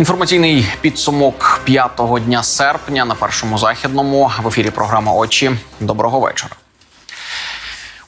Інформаційний підсумок п'ятого дня серпня на першому західному в ефірі програма Очі. Доброго вечора.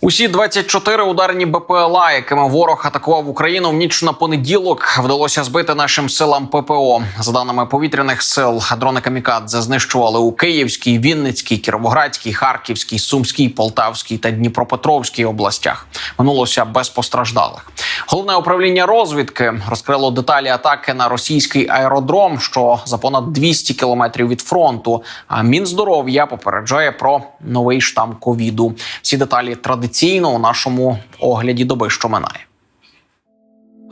Усі 24 ударні БПЛА, якими ворог атакував Україну в ніч на понеділок, вдалося збити нашим силам ППО. За даними повітряних сил, дрони камікадзе знищували у Київській, Вінницькій, Кіровоградській, Харківській, Сумській, Полтавській та Дніпропетровській областях. Минулося без постраждалих. Головне управління розвідки розкрило деталі атаки на російський аеродром, що за понад 200 кілометрів від фронту. А Мінздоров'я попереджає про новий штам ковіду. Всі деталі традиційно у нашому огляді доби, що минає.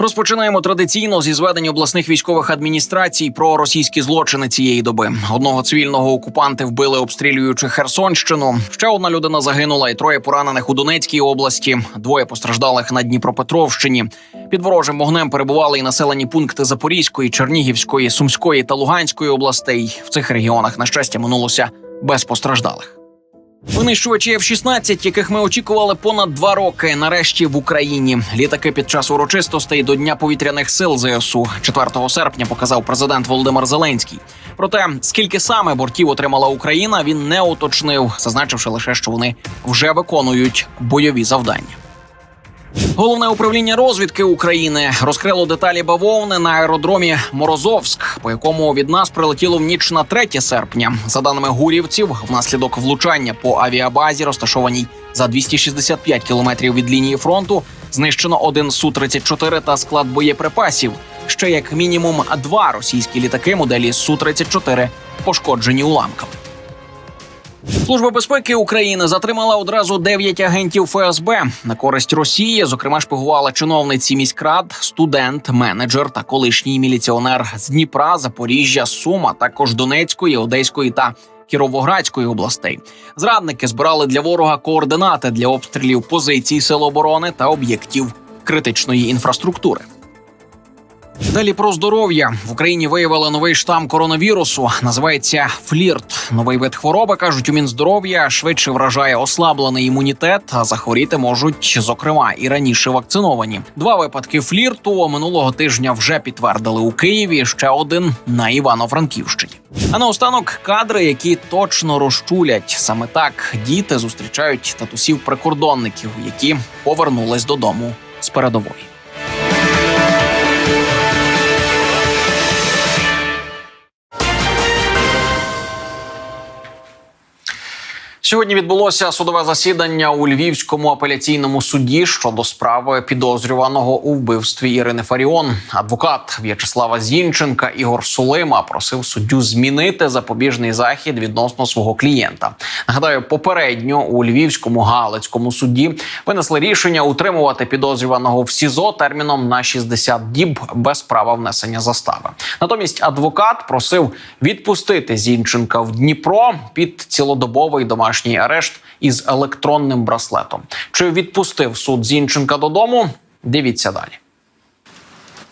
Розпочинаємо традиційно зі зведення обласних військових адміністрацій про російські злочини цієї доби. Одного цивільного окупанти вбили, обстрілюючи Херсонщину. Ще одна людина загинула, і троє поранених у Донецькій області. Двоє постраждалих на Дніпропетровщині. Під ворожим вогнем перебували і населені пункти Запорізької, Чернігівської, Сумської та Луганської областей. В цих регіонах на щастя минулося без постраждалих. Винищувачі F-16, яких ми очікували понад два роки, нарешті в Україні. Літаки під час урочистостей до Дня повітряних сил ЗСУ 4 серпня показав президент Володимир Зеленський. Проте скільки саме бортів отримала Україна, він не уточнив, зазначивши лише, що вони вже виконують бойові завдання. Головне управління розвідки України розкрило деталі бавовни на аеродромі Морозовськ, по якому від нас прилетіло в ніч на 3 серпня. За даними гурівців, внаслідок влучання по авіабазі, розташованій за 265 кілометрів від лінії фронту, знищено один су 34 та склад боєприпасів. Ще як мінімум два російські літаки моделі су 34 пошкоджені уламками. Служба безпеки України затримала одразу 9 агентів ФСБ на користь Росії. Зокрема, шпигували чиновниці міськрад, студент, менеджер та колишній міліціонер з Дніпра, Запоріжжя, Сума, також Донецької, Одеської та Кіровоградської областей. Зрадники збирали для ворога координати для обстрілів позицій сил оборони та об'єктів критичної інфраструктури. Далі про здоров'я в Україні виявили новий штам коронавірусу. Називається флірт. Новий вид хвороби кажуть у Мінздоров'я швидше вражає ослаблений імунітет, а захворіти можуть, зокрема, і раніше вакциновані. Два випадки флірту минулого тижня вже підтвердили у Києві. Ще один на Івано-Франківщині. А наостанок кадри, які точно розчулять. Саме так діти зустрічають татусів прикордонників, які повернулись додому з передової. Сьогодні відбулося судове засідання у Львівському апеляційному суді щодо справи підозрюваного у вбивстві Ірини Фаріон. Адвокат В'ячеслава Зінченка Ігор Сулима просив суддю змінити запобіжний захід відносно свого клієнта. Нагадаю, попередньо у Львівському Галицькому суді винесли рішення утримувати підозрюваного в СІЗО терміном на 60 діб без права внесення застави. Натомість адвокат просив відпустити Зінченка в Дніпро під цілодобовий домашній арешт із електронним браслетом. Чи відпустив суд Зінченка додому? Дивіться далі.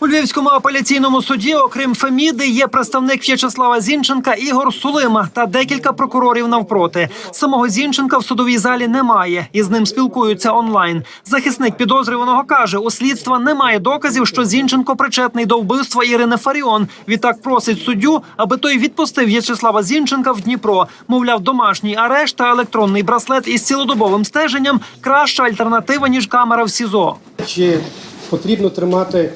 У Львівському апеляційному суді, окрім Феміди, є представник В'ячеслава Зінченка Ігор Сулима та декілька прокурорів навпроти. Самого Зінченка в судовій залі немає, і з ним спілкуються онлайн. Захисник підозрюваного каже, у слідства немає доказів, що Зінченко причетний до вбивства Ірини Фаріон. Відтак просить суддю, аби той відпустив В'ячеслава Зінченка в Дніпро. Мовляв, домашній арешт та електронний браслет із цілодобовим стеженням краща альтернатива ніж камера в СІЗО. Чи потрібно тримати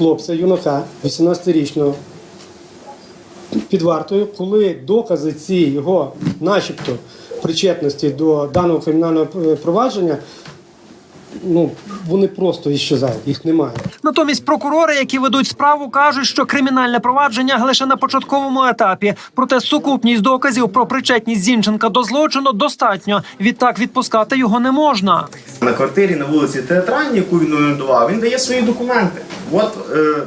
хлопця, юнака 18-річного під вартою, коли докази ці його, начебто, причетності до даного кримінального е, провадження, ну вони просто іщезають, їх немає. Натомість прокурори, які ведуть справу, кажуть, що кримінальне провадження лише на початковому етапі. Проте сукупність доказів про причетність Зінченка до злочину достатньо. Відтак відпускати його не можна. На квартирі на вулиці Театральній, яку він орендував, він дає свої документи. От е,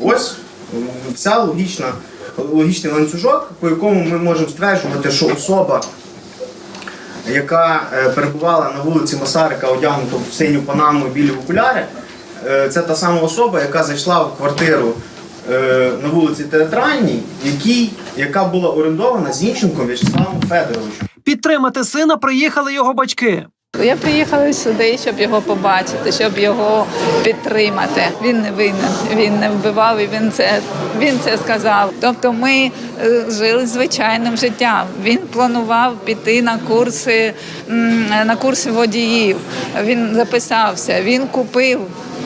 ось вся логічна, логічний ланцюжок, по якому ми можемо стверджувати, що особа, яка е, перебувала на вулиці Масарика, одягнута в синю панаму і білі окуляри, е, це та сама особа, яка зайшла в квартиру е, на вулиці Театральній, якій, яка була орендована Зінченком В'ячеславом Федоровичем. Підтримати сина приїхали його батьки. Я приїхала сюди, щоб його побачити, щоб його підтримати. Він не винен, він не вбивав і він це, він це сказав. Тобто ми е, жили звичайним життям. Він планував піти на курси, на курси водіїв. Він записався, він купив.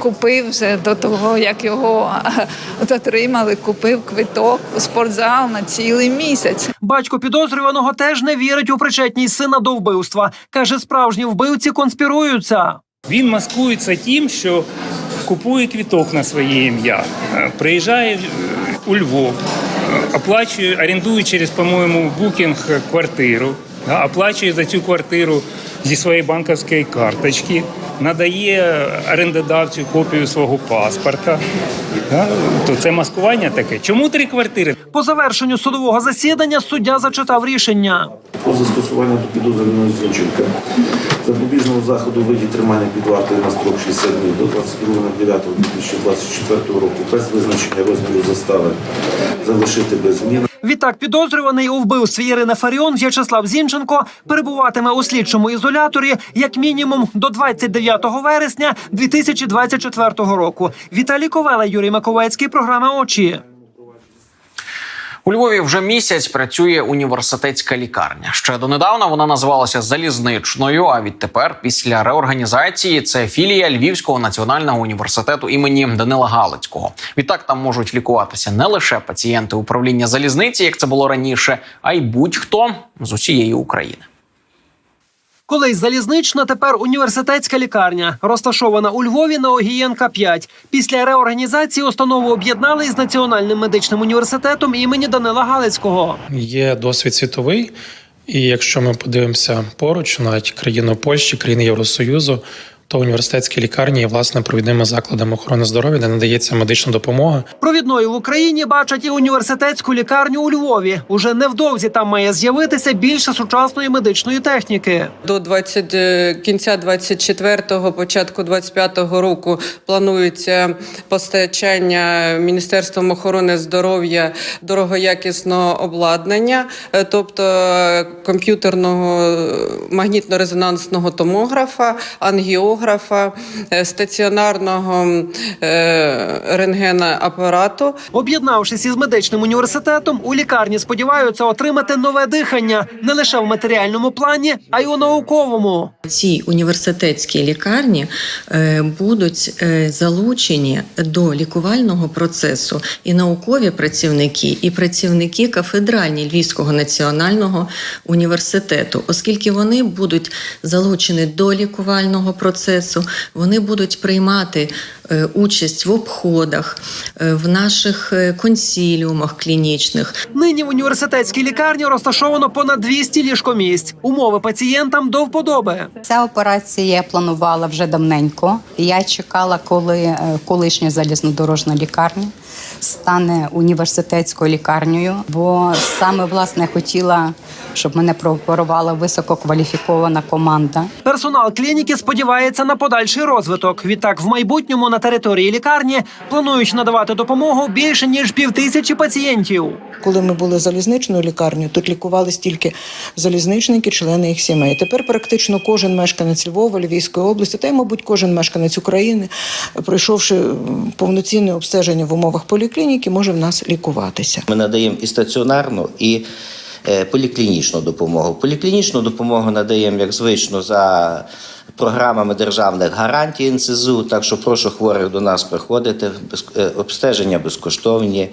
Купив вже до того, як його затримали, купив квиток у спортзал на цілий місяць. Батько підозрюваного теж не вірить у причетність сина до вбивства. каже, справжні вбивці конспіруються. Він маскується тим, що купує квіток на своє ім'я, е, приїжджає е, у Львов, е, оплачує, орендує через, по-моєму, букінг квартиру, оплачує за цю квартиру зі своєї банківської карточки, надає орендодавцю копію свого паспорта. Да, то це маскування таке. Чому три квартири? По завершенню судового засідання суддя зачитав рішення. про застосування до підозрюваного Зінченка запобіжного заходу у виді тримання під вартою на строк 60 днів до 22.09.2024 року без визначення розміру застави залишити без змін. Відтак, підозрюваний у вбивстві Ірини Фаріон В'ячеслав Зінченко перебуватиме у слідчому ізоляторі як мінімум до 29 вересня 2024 року. Віталій Ковела, Юрій Маковецький, програма Очі. У Львові вже місяць працює університетська лікарня. Ще донедавна вона називалася залізничною. А відтепер, після реорганізації, це філія Львівського національного університету імені Данила Галицького. Відтак там можуть лікуватися не лише пацієнти управління залізниці, як це було раніше, а й будь-хто з усієї України. Колись залізнична, тепер університетська лікарня, розташована у Львові на Огієнка 5. Після реорганізації установу об'єднали із Національним медичним університетом імені Данила Галицького. Є досвід світовий, і якщо ми подивимося поруч, навіть країни Польщі, країни Євросоюзу, то університетські лікарні є власне провідними закладами охорони здоров'я, де надається медична допомога. Провідною в Україні бачать і університетську лікарню у Львові. Уже невдовзі там має з'явитися більше сучасної медичної техніки. До 20, е, кінця 24-го, початку 25-го року планується постачання Міністерством охорони здоров'я дорогоякісного обладнання, е, тобто е, комп'ютерного магнітно-резонансного томографа, ангіографа, е, стаціонарного е, рентгена апарату. Об'єднавшись із медичним університетом, у лікарні сподіваються отримати нове дихання не лише в матеріальному плані, а й у науковому. Ці університетські лікарні е, будуть залучені до лікувального процесу і наукові працівники, і працівники кафедральні Львівського національного університету, оскільки вони будуть залучені до лікувального процесу, вони будуть приймати е, участь в обходах, е, в наших е, консіліумах клінічних, Нині в університетській лікарні розташовано понад 200 ліжкомісць. Умови пацієнтам до вподоби. Ця операція я планувала вже давненько. Я чекала, коли колишня залізнодорожна лікарня стане університетською лікарнею, бо саме власне хотіла, щоб мене прооперувала висококваліфікована команда. Персонал клініки сподівається на подальший розвиток. Відтак, в майбутньому на території лікарні планують надавати допомогу більше ніж півтисячі пацієнтів. Коли ми були залізничною лікарнею, тут лікувались тільки залізничники, члени їх сімей. Тепер практично кожен мешканець Львова, Львівської області, та й, мабуть, кожен мешканець України, пройшовши повноцінне обстеження в умовах поліклініки, може в нас лікуватися. Ми надаємо і стаціонарну, і е, поліклінічну допомогу. Поліклінічну допомогу надаємо, як звично, за програмами державних гарантій НСЗУ. Так що прошу хворих до нас приходити. Е, Обстеження безкоштовні.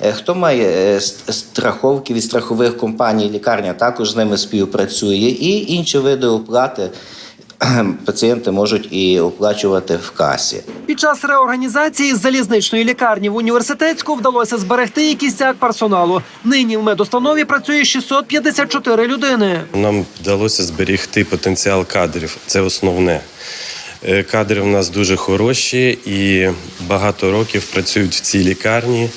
Е, Хто має страховки від страхових компаній, лікарня також з ними співпрацює. І інші види оплати пацієнти можуть і оплачувати в касі. Під час реорганізації з залізничної лікарні в університетську вдалося зберегти і кістяк персоналу. Нині в медустанові працює 654 людини. Нам вдалося зберігти потенціал кадрів. Це основне. Е, Кадри в нас дуже хороші і багато років працюють в цій лікарні.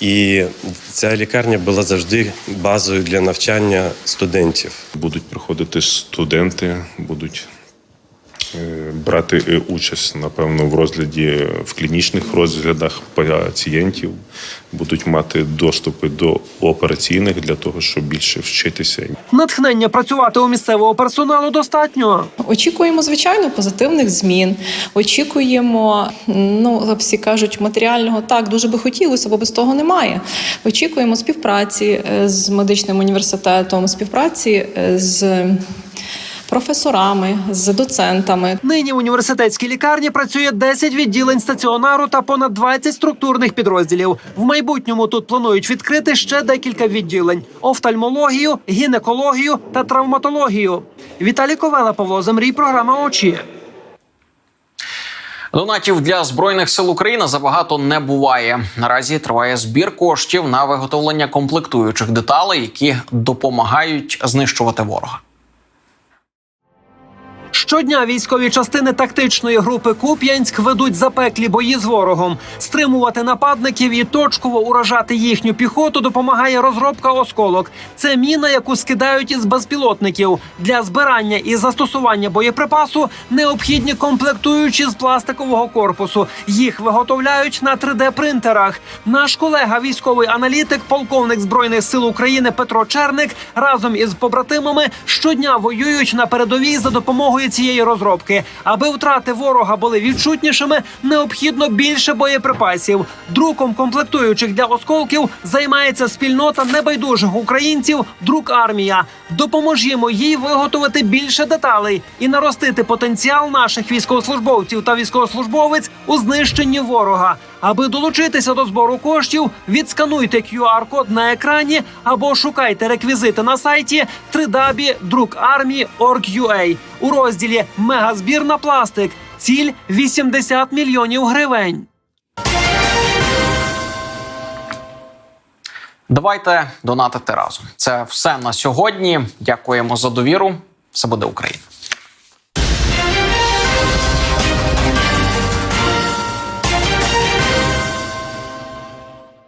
І ця лікарня була завжди базою для навчання студентів. Будуть приходити студенти, будуть брати е, участь, напевно, в розгляді е, в клінічних розглядах пацієнтів, будуть мати доступи до операційних для того, щоб більше вчитися. Натхнення працювати у місцевого персоналу достатньо. Очікуємо, звичайно, позитивних змін. Очікуємо, ну всі кажуть, матеріального так дуже би хотілося, бо без того немає. Очікуємо співпраці е, з медичним університетом, співпраці е, з професорами, з доцентами. Нині в університетській лікарні працює 10 відділень стаціонару та понад 20 структурних підрозділів. В майбутньому тут планують відкрити ще декілька відділень: офтальмологію, гінекологію та травматологію. Віталій Ковела, Павло Замрій, програма очі. Донатів для збройних сил України забагато не буває. Наразі триває збір коштів на виготовлення комплектуючих деталей, які допомагають знищувати ворога. Щодня військові частини тактичної групи Куп'янськ ведуть запеклі бої з ворогом. Стримувати нападників і точково уражати їхню піхоту допомагає розробка осколок. Це міна, яку скидають із безпілотників. Для збирання і застосування боєприпасу необхідні комплектуючі з пластикового корпусу. Їх виготовляють на 3D-принтерах. Наш колега, військовий аналітик, полковник збройних сил України Петро Черник разом із побратимами щодня воюють на передовій за допомогою цієї розробки. Аби втрати ворога були відчутнішими, необхідно більше боєприпасів. Друком комплектуючих для осколків займається спільнота небайдужих українців. Друк армія. Допоможімо їй виготовити більше деталей і наростити потенціал наших військовослужбовців та військовослужбовець у знищенні ворога. Аби долучитися до збору коштів, відскануйте QR-код на екрані або шукайте реквізити на сайті www.drukarmii.org.ua у розділі Мегазбір на пластик. Ціль 80 мільйонів гривень. Давайте донатити разом. Це все на сьогодні. Дякуємо за довіру. Все буде Україна.